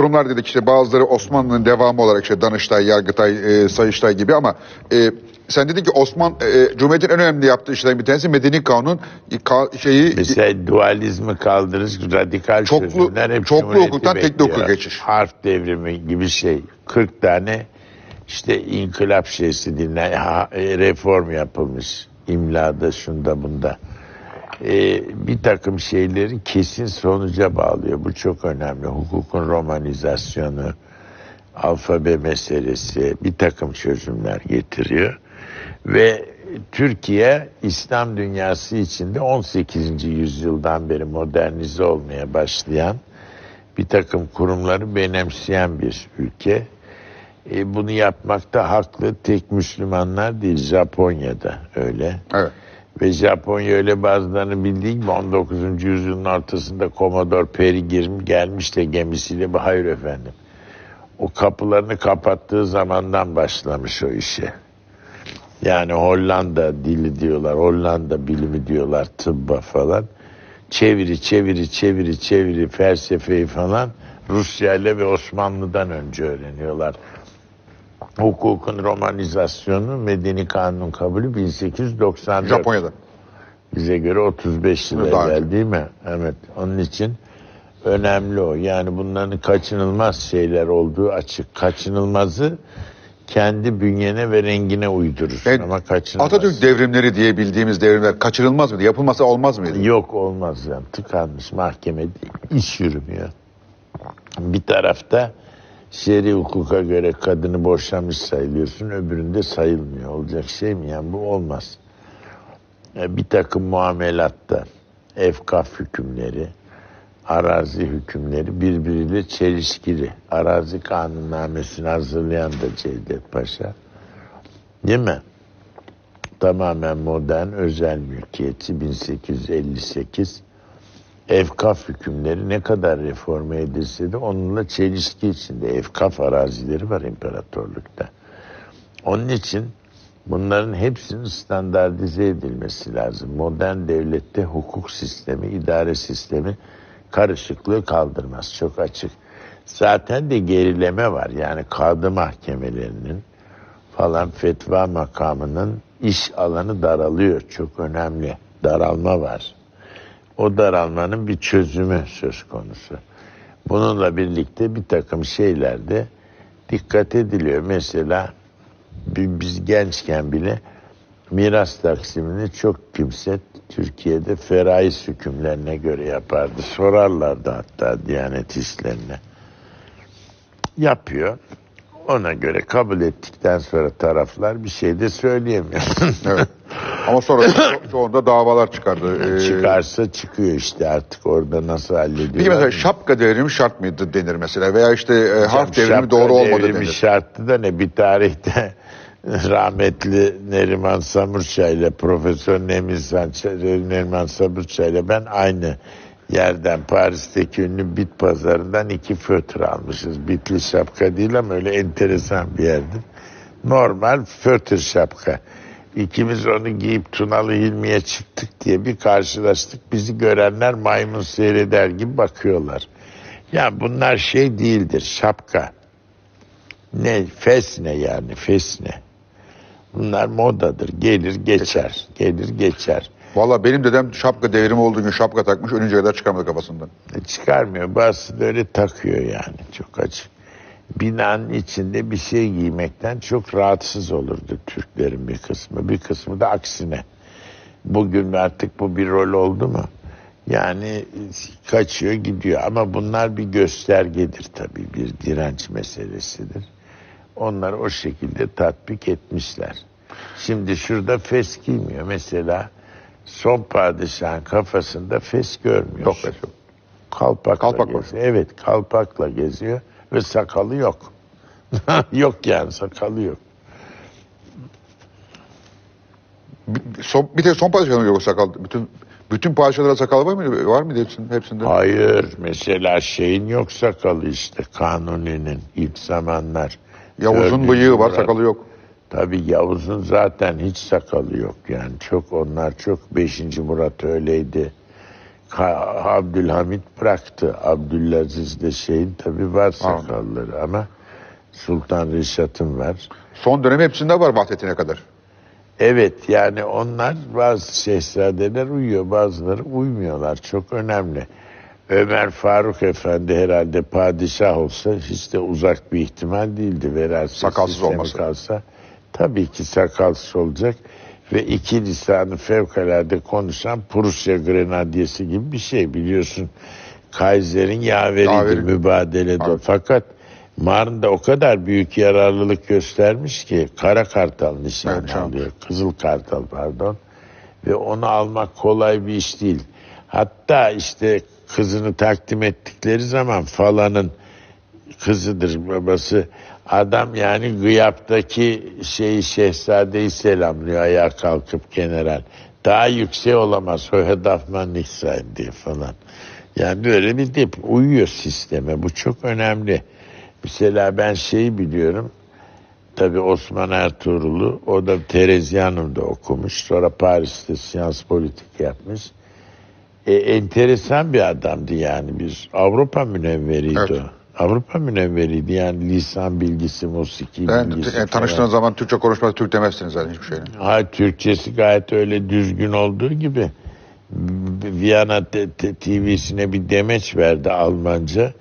kurumlar dedik işte bazıları Osmanlı'nın devamı olarak işte Danıştay, Yargıtay, e, Sayıştay gibi ama e, sen dedin ki Osman e, Cumhuriyet'in en önemli yaptığı işlerden bir tanesi Medeni Kanun e, ka- şeyi Mesela dualizmi kaldırış, radikal Çoklu- çözümler hep çoklu hukuktan tekli hukuka geçiş. Harf devrimi gibi şey. 40 tane işte inkılap şeysi dinlen, ha- e, reform yapılmış. İmlada, şunda, bunda. Ee, bir takım şeyleri kesin sonuca bağlıyor. Bu çok önemli. Hukukun romanizasyonu, alfabe meselesi bir takım çözümler getiriyor. Ve Türkiye İslam dünyası içinde 18. yüzyıldan beri modernize olmaya başlayan bir takım kurumları benimseyen bir ülke. E, bunu yapmakta haklı tek Müslümanlar değil Japonya'da öyle. evet. Ve Japonya öyle bazılarını bildiği gibi 19. yüzyılın ortasında Komodor Perigrim gelmiş de gemisiyle hayır efendim. O kapılarını kapattığı zamandan başlamış o işe. Yani Hollanda dili diyorlar, Hollanda bilimi diyorlar, tıbba falan. Çeviri, çeviri, çeviri, çeviri, felsefeyi falan Rusya ile ve Osmanlı'dan önce öğreniyorlar. Hukukun romanizasyonu, medeni kanun kabulü 1894. Japonya'da. Bize göre 35 yıl Daha evvel önce. değil mi? Evet. Onun için önemli o. Yani bunların kaçınılmaz şeyler olduğu açık. Kaçınılmazı kendi bünyene ve rengine uydurur. Evet, Ama kaçınılmaz. Atatürk devrimleri diye bildiğimiz devrimler kaçırılmaz mıydı? Yapılmasa olmaz mıydı? Yok olmaz yani. Tıkanmış mahkemede iş yürümüyor. Bir tarafta şer'i hukuka göre kadını boşamış sayılıyorsun. Öbüründe sayılmıyor. Olacak şey mi? Yani bu olmaz. E, Bir takım muamelatta efkaf hükümleri, arazi hükümleri birbiriyle çelişkili. Arazi kanunnamesini hazırlayan da Cevdet Paşa. Değil mi? Tamamen modern özel mülkiyetçi 1858 Efkaf hükümleri ne kadar reforme edilse de onunla çelişki içinde. Efkaf arazileri var imparatorlukta. Onun için bunların hepsinin standartize edilmesi lazım. Modern devlette hukuk sistemi, idare sistemi karışıklığı kaldırmaz. Çok açık. Zaten de gerileme var. Yani kadı mahkemelerinin falan fetva makamının iş alanı daralıyor. Çok önemli. Daralma var. O daralmanın bir çözümü söz konusu. Bununla birlikte bir takım şeylerde dikkat ediliyor. Mesela bi- biz gençken bile miras taksimini çok kimse Türkiye'de feraiz hükümlerine göre yapardı. Sorarlardı hatta Diyanet işlerine. Yapıyor. Ona göre kabul ettikten sonra taraflar bir şey de söyleyemiyor. Ama sonra ço- çoğunda davalar çıkardı. Ee, Çıkarsa çıkıyor işte artık orada nasıl hallediyorlar. Peki mesela şapka devrimi şart mıydı denir mesela veya işte e, harf devrimi Şapka doğru olmadı devrimi denir. şarttı da ne bir tarihte rahmetli Neriman Samurçay ile Profesör Sançay- Neriman Samurçay ile ben aynı yerden Paris'teki ünlü bit pazarından iki fötr almışız. Bitli şapka değil ama öyle enteresan bir yerdi. Normal fötr şapka. İkimiz onu giyip Tunalı Hilmi'ye çıktık diye bir karşılaştık. Bizi görenler maymun seyreder gibi bakıyorlar. Ya bunlar şey değildir şapka. Ne fesne yani fesne. Bunlar modadır. Gelir geçer. Gelir geçer. Valla benim dedem şapka devrimi olduğu gün şapka takmış ölünce kadar çıkamadı kafasından. E, Çıkarmıyor. Bazısı da öyle takıyor yani. Çok açık. Binanın içinde bir şey giymekten çok rahatsız olurdu Türklerin bir kısmı. Bir kısmı da aksine. Bugün artık bu bir rol oldu mu? Yani kaçıyor gidiyor ama bunlar bir göstergedir tabii bir direnç meselesidir. Onlar o şekilde tatbik etmişler. Şimdi şurada fes giymiyor. Mesela son padişahın kafasında fes görmüyor. Yok yok. Kalpakla Kalpak geziyor. Evet kalpakla geziyor ve sakalı yok. yok yani sakalı yok. Bir, son, bir tek son padişahın yok sakal. Bütün bütün padişahlara sakal var mıydı? Var mıydı hepsinde? hepsinde? Hayır mesela şeyin yok sakalı işte Kanuni'nin ilk zamanlar. Yavuz'un bıyığı var sakalı yok. Tabii Yavuz'un zaten hiç sakalı yok yani çok onlar çok 5. Murat öyleydi. Abdülhamit bıraktı. Abdülaziz de şeyin tabi var sakalları ama Sultan Reşat'ın var. Son dönem hepsinde var Vahdettin'e kadar. Evet yani onlar bazı şehzadeler uyuyor bazıları uymuyorlar çok önemli. Ömer Faruk Efendi herhalde padişah olsa hiç de uzak bir ihtimal değildi. Veraset Sakalsız olması. Kalsa, tabii ki sakalsız olacak ve iki lisanı fevkalade konuşan Prusya Grenadiyesi gibi bir şey biliyorsun. Kaiser'in yaveriydi Yaveri. mübadelede. Tabii. Fakat Marn'da o kadar büyük yararlılık göstermiş ki Kara Kartal nişan Evet, alıyor. Kızıl Kartal pardon. Ve onu almak kolay bir iş değil. Hatta işte kızını takdim ettikleri zaman falanın kızıdır babası. Adam yani gıyaptaki şeyi şehzadeyi selamlıyor ayağa kalkıp general. Daha yüksek olamaz. Höhe Dafman Nixayn diye falan. Yani böyle bir dip uyuyor sisteme. Bu çok önemli. Mesela ben şeyi biliyorum. Tabii Osman Ertuğrul'u o da Terezyanum'da okumuş. Sonra Paris'te siyans politik yapmış. E, enteresan bir adamdı yani. Bir Avrupa münevveriydi Evet. o. Avrupa münevveriydi yani lisan bilgisi, musiki Ben bilgisi. e, tanıştığınız falan. zaman Türkçe konuşmaz, Türk demezsiniz zaten hiçbir şeyle. Ha, Türkçesi gayet öyle düzgün olduğu gibi Viyana TV'sine bir demeç verdi Almanca.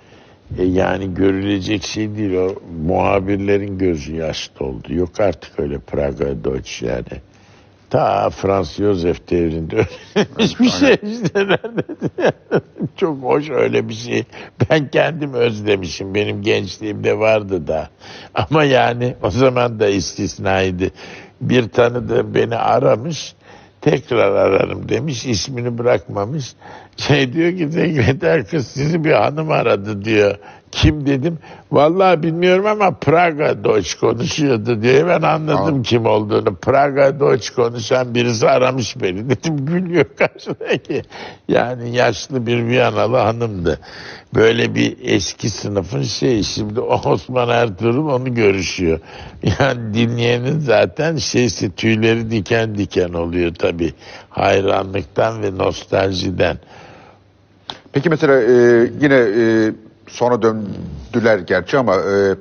E, yani görülecek şey değil o muhabirlerin gözü yaş doldu. Yok artık öyle Praga Deutsch yani. Ta Frans Josef devrinde öğrenilmiş bir şey işte neredeyse. Çok hoş öyle bir şey. Ben kendim özlemişim. Benim gençliğimde vardı da. Ama yani o zaman da istisnaydı. Bir tanıdığım beni aramış. Tekrar ararım demiş. ismini bırakmamış. Şey diyor ki sekreter kız sizi bir hanım aradı diyor. Kim dedim. Vallahi bilmiyorum ama Praga Deutsch konuşuyordu diye ben anladım Aa. kim olduğunu. Praga Deutsch konuşan birisi aramış beni. Dedim gülüyor karşıdaki. Yani yaşlı bir Viyanalı hanımdı. Böyle bir eski sınıfın şeyi. Şimdi Osman Ertuğrul onu görüşüyor. Yani dinleyenin zaten şeysi tüyleri diken diken oluyor tabii. Hayranlıktan ve nostaljiden. Peki mesela e, yine e, sonra döndüler gerçi ama e,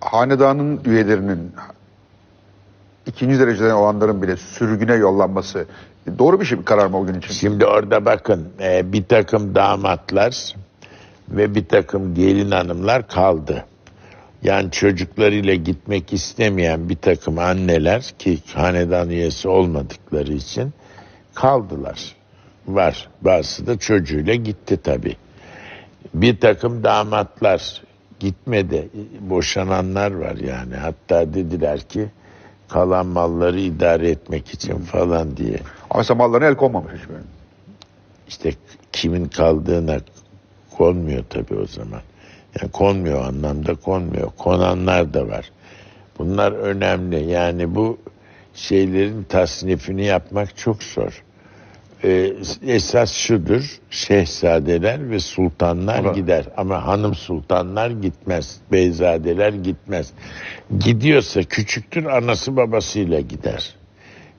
hanedanın üyelerinin ikinci dereceden olanların bile sürgüne yollanması doğru bir şey bir karar mı o gün için? Şimdi orada bakın e, bir takım damatlar ve bir takım gelin hanımlar kaldı. Yani çocuklarıyla gitmek istemeyen bir takım anneler ki hanedan üyesi olmadıkları için kaldılar. Var. Bazısı da çocuğuyla gitti tabii. Bir takım damatlar gitmedi. Boşananlar var yani. Hatta dediler ki kalan malları idare etmek için falan diye. Mesela mallarına el konmamış hiç böyle. İşte kimin kaldığına konmuyor tabii o zaman. Yani konmuyor anlamda konmuyor. Konanlar da var. Bunlar önemli. Yani bu şeylerin tasnifini yapmak çok zor. Ee, esas şudur. Şehzadeler ve sultanlar Ama- gider. Ama hanım sultanlar gitmez. Beyzadeler gitmez. Gidiyorsa küçüktür anası babasıyla gider.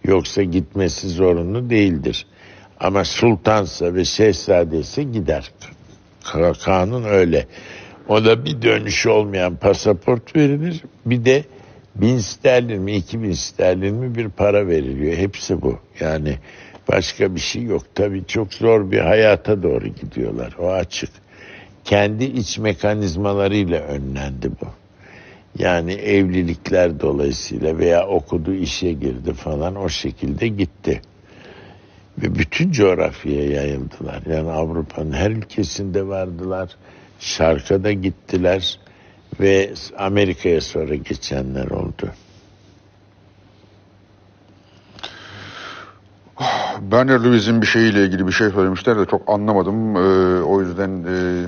Yoksa gitmesi zorunlu değildir. Ama sultansa ve şehzadeyse gider. Ka- Kanun öyle. O da bir dönüşü olmayan pasaport verilir. Bir de bin sterlin mi iki bin sterlin mi bir para veriliyor. Hepsi bu. Yani başka bir şey yok. Tabii çok zor bir hayata doğru gidiyorlar. O açık. Kendi iç mekanizmalarıyla önlendi bu. Yani evlilikler dolayısıyla veya okudu işe girdi falan o şekilde gitti. Ve bütün coğrafyaya yayıldılar. Yani Avrupa'nın her ülkesinde vardılar. Şark'a da gittiler ve Amerika'ya sonra geçenler oldu. Bernard Lewis'in bir şeyiyle ilgili bir şey söylemişler de çok anlamadım. Ee, o yüzden e,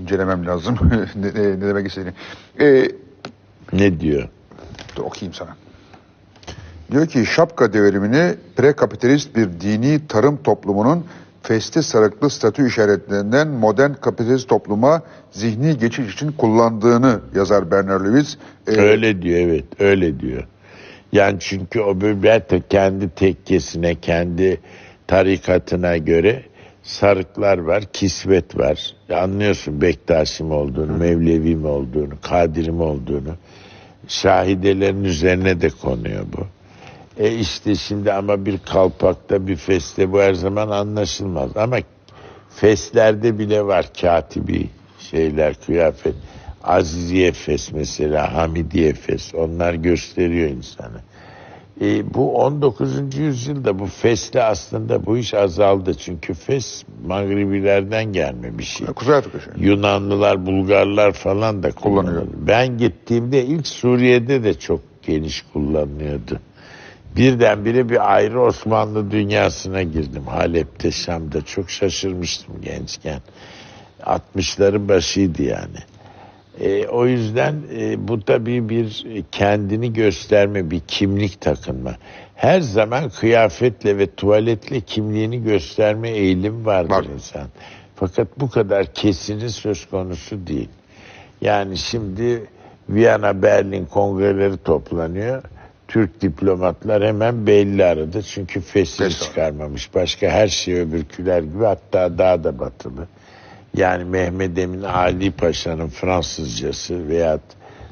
incelemem lazım ne, ne, ne demek istediğini. Ee, Ne diyor? dur okuyayım sana. Diyor ki şapka devrimini prekapitalist bir dini tarım toplumunun festi sarıklı statü işaretlerinden modern kapitalist topluma zihni geçiş için kullandığını yazar Bernard Lewis. Ee, Öyle diyor evet öyle diyor. Yani çünkü o böbret de kendi tekkesine kendi tarikatına göre sarıklar var, kisvet var. Anlıyorsun Bektaşi mi olduğunu, Mevlevi mi olduğunu, Kadiri mi olduğunu. Şahidelerin üzerine de konuyor bu. E işte şimdi ama bir kalpakta bir feste bu her zaman anlaşılmaz. Ama feslerde bile var katibi şeyler, kıyafet. Aziziye fes mesela, Hamidiye fes. Onlar gösteriyor insanı. E, bu 19. yüzyılda bu fesle aslında bu iş azaldı. Çünkü fes Magribilerden gelme bir şey. Kuzey Afrika şey. Yunanlılar, Bulgarlar falan da kullanıyor. Kullanıyor. Ben gittiğimde ilk Suriye'de de çok geniş kullanılıyordu. Birdenbire bir ayrı Osmanlı dünyasına girdim. Halep'te, Şam'da çok şaşırmıştım gençken. 60'ların başıydı yani. E, o yüzden e, bu tabii bir e, kendini gösterme, bir kimlik takınma. Her zaman kıyafetle ve tuvaletle kimliğini gösterme eğilim vardır Var. insan. Fakat bu kadar kesini söz konusu değil. Yani şimdi Viyana, Berlin kongreleri toplanıyor. Türk diplomatlar hemen belli aradı. Çünkü fesli Fes var. çıkarmamış. Başka her şey öbürküler gibi hatta daha da batılı. Yani Mehmet Emin Ali Paşa'nın Fransızcası veya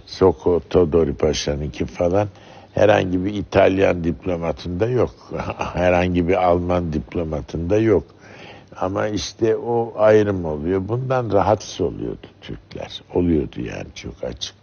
Soko Todori Paşa'nınki falan herhangi bir İtalyan diplomatında yok. herhangi bir Alman diplomatında yok. Ama işte o ayrım oluyor. Bundan rahatsız oluyordu Türkler. Oluyordu yani çok açık.